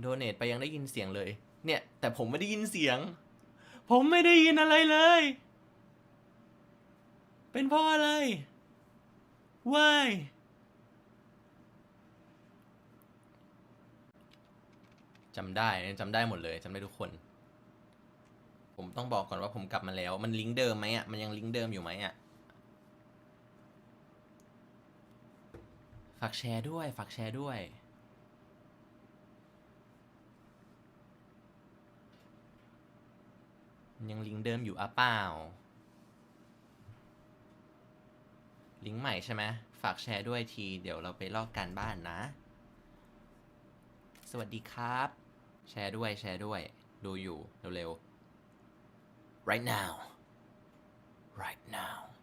โดเนทไปยังได้ยินเสียงเลย เนี่ย แต่ผมไม่ได้ยินเสียง ผมไม่ได้ยินอะไรเลย เป็นเพราะอะไร why จำได้จำได้หมดเลยจำได้ทุกคน ผมต้องบอกก่อนว่าผมกลับมาแล้ว มันลิงก์เดิมไหมอะ มันยังลิงก์เดิมอยู่ไหมอะ ฝากแชร์ด้วย ฝากแชร์ด้วย มัน ยังลิงก์เดิมอยู่อะเปล่า ลิงก์ใหม่ใช่ไหมฝากแชร์ด้วยที เดี๋ยวเราไปลอกการบ้านนะ สวัสดีครับ แชร์ด้วยแชร์ด้วย ดูอยู่เร็วๆ right now right now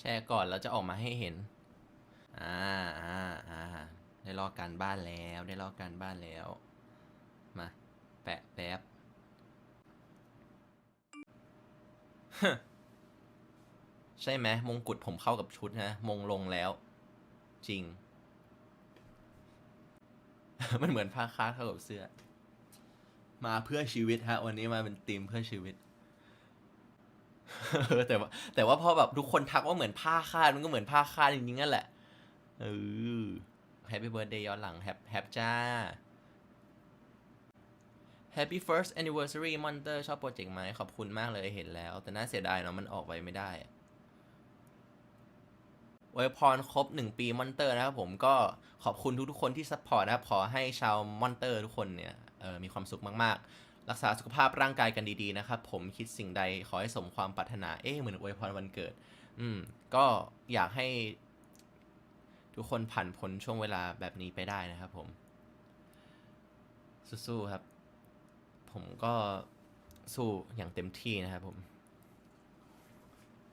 แชร์ก่อนแล้วจะออกมาให้เห็น อ่าอ่าอ่าได้ลอกการบ้านแล้วได้ลอกการบ้านแล้ว มา แปะแป๊บใช่ไหมมงกุฎผมเข้ากับชุดนะมงลงแล้ว จริง มันเหมือนผ้าคาดเข้ากับเสื้อ มาเพื่อชีวิตฮะ วันนี้มาเป็นธีมเพื่อชีวิต แต่ว่า แต่ว่าพอแบบทุกคนทักว่าเหมือนผ้าคาดมันก็เหมือนผ้าคาดจริงๆนั่นแหละเออแฮปปี้เบิร์ดเดย์ย้อนหลังแฮปแฮปจ้า Happy first anniversary Monster ชอบโปรเจกต์ไหมขอบคุณมากเลยเห็นแล้ว แต่น่าเสียดายเนาะมันออกไปไม่ได้อวยพรครบ 1 ปีมอนเตอร์นะครับผมก็ขอบคุณทุกๆคนที่ซัพพอร์ตนะครับ ขอให้ชาวมอนเตอร์ทุกคนเนี่ยออมีความสุขมากๆ รักษาสุขภาพร่างกายกันดีๆนะครับผมคิดสิ่งใดขอให้สมความปรารถนาเอ๊ะเหมือนอวยพรวันเกิด อืม ก็อยากให้ ทุกคนผ่านพ้นช่วงเวลาแบบนี้ไปได้นะครับผมสู้ๆครับ ผมก็สู้อย่างเต็มที่นะครับผม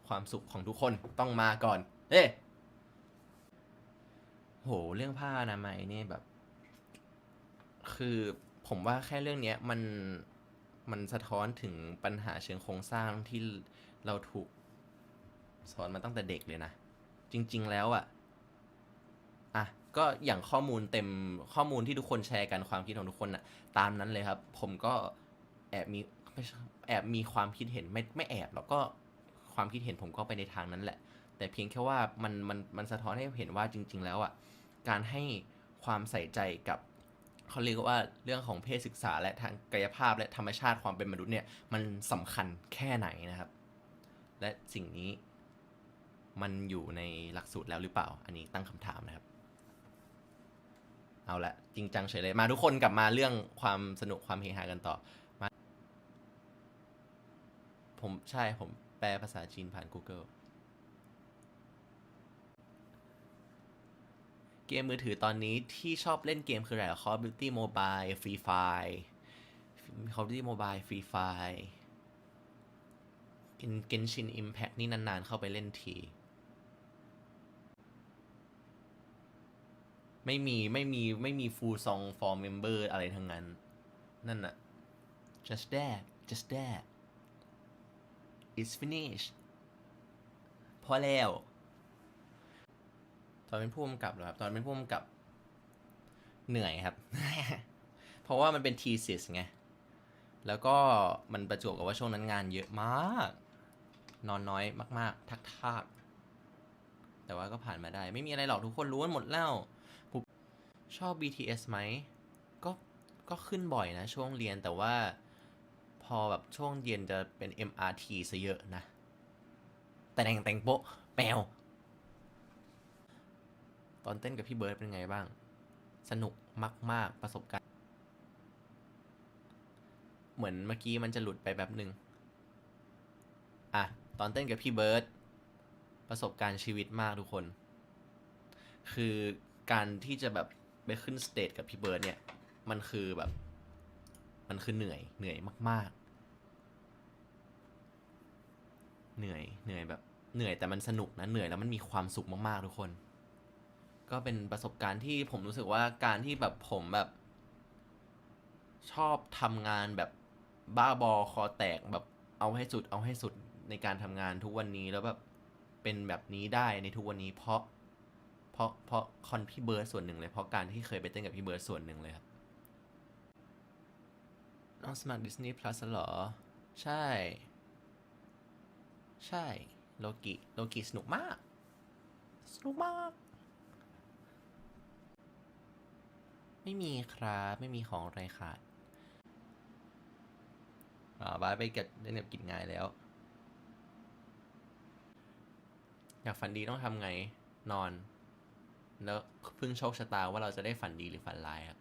ความสุขของทุกคนต้องมาก่อน เอ๊ะโห เรื่องผ้าอนามัยนี่แบบ คือ ผมว่าแค่เรื่องเนี้ยมันมันสะท้อนถึงปัญหาเชิงโครงสร้างที่เราถูกสอนมาตั้งแต่เด็กเลยนะ จริง ๆ แล้วอะอะก็อย่างข้อมูลเต็มข้อมูลที่ทุกคนแชร์กันความคิดของทุกคนอะตามนั้นเลยครับ ผมก็แอบมีแอบมีความคิดเห็นไม่ไม่แอบแล้วก็ความคิดเห็นผมก็ไปในทางนั้นแหละ แต่เพียงแค่ว่ามันมันมันสะท้อนให้เห็นว่าจริง ๆ แล้วอะการให้ความใส่ใจกับ เขาเรียกว่าเรื่องของเพศศึกษาและทางกายภาพและธรรมชาติความเป็นมนุษย์เนี่ยมันสำคัญแค่ไหนนะครับ และสิ่งนี้มันอยู่ในหลักสูตรแล้วหรือเปล่า อันนี้ตั้งคำถามนะครับ เอาละจริงจังเฉยเลยมาทุกคนกลับมาเรื่องความสนุกความเฮฮากันต่อมาผมใช่ผมแปลภาษาจีนผ่าน Google เกมมือถือตอนนี้ที่ชอบเล่นเกมคืออะไร Call of Duty Mobile Free Fire Call of Duty Mobile อินเกนชินอิมแพคนี่นาน ๆ เข้าไปเล่นที ไม่มีไม่มีไม่มีฟูลซองฟอร์มเมมเบอร์อะไรทั้งนั้น นั่นน่ะ just that just that it's finished พอแล้ว ตอนเป็นผู้กำกับเหรอครับตอนเป็นผู้กำกับ เหนื่อยครับ เพราะว่ามันเป็น thesis ไง แล้วก็มันประจวบกับว่าช่วงนั้นงานเยอะมาก นอนน้อยมาก ๆ ทักทากแต่ว่าก็ผ่านมาได้ ไม่มีอะไรหรอกทุกคนรู้กันหมดแล้วชอบ BTS ไหมก็ก็ขึ้นบ่อยนะ ช่วงเรียนแต่ว่าพอแบบช่วงเย็นจะเป็น MRT ซะเยอะนะ แต่แดงแต่งโป๊ะแปว ตอนเต้นกับพี่เบิร์ดเป็นไงบ้าง สนุกมาก ๆ ประสบการณ์ เหมือนเมื่อกี้มันจะหลุดไปแบบหนึ่งอะ ตอนเต้นกับพี่เบิร์ดประสบการณ์ชีวิตมากทุกคน คือการที่จะแบบไปขึ้นสเตจกับพี่เบิร์ดเนี่ย มันคือแบบ มันคือเหนื่อย เหนื่อยมาก ๆ เหนื่อย เหนื่อยแบบ เหนื่อยแต่มันสนุกนะ เหนื่อยแล้วมันมีความสุขมาก ๆ ทุกคน ก็เป็นประสบการณ์ที่ผมรู้สึกว่าการที่แบบผมแบบ ชอบทำงานแบบบ้าบอคอแตกแบบเอาให้สุด เอาให้สุดในการทำงานทุกวันนี้แล้วแบบเป็นแบบนี้ได้ในทุกวันนี้เพราะ เพราะเพราะคอนพี่เบิร์ดส่วนหนึ่งเลยเพราะการที่เคยไปเต้นกับพี่เบิร์ดส่วนหนึ่งเลยครับน้องสมัคร Disney Plus เหรอ ใช่ ใช่ โลกิ โลกิสนุกมาก สนุกมาก ไม่มีครับ ไม่มีของอะไรขาดอ่าบายไปเก็บเล่นกับกินงายแล้ว อยากฝันดีต้องทำไง นอน แล้วพึ่งโชคชะตาว่าเราจะได้ฝันดีหรือฝันร้ายครับ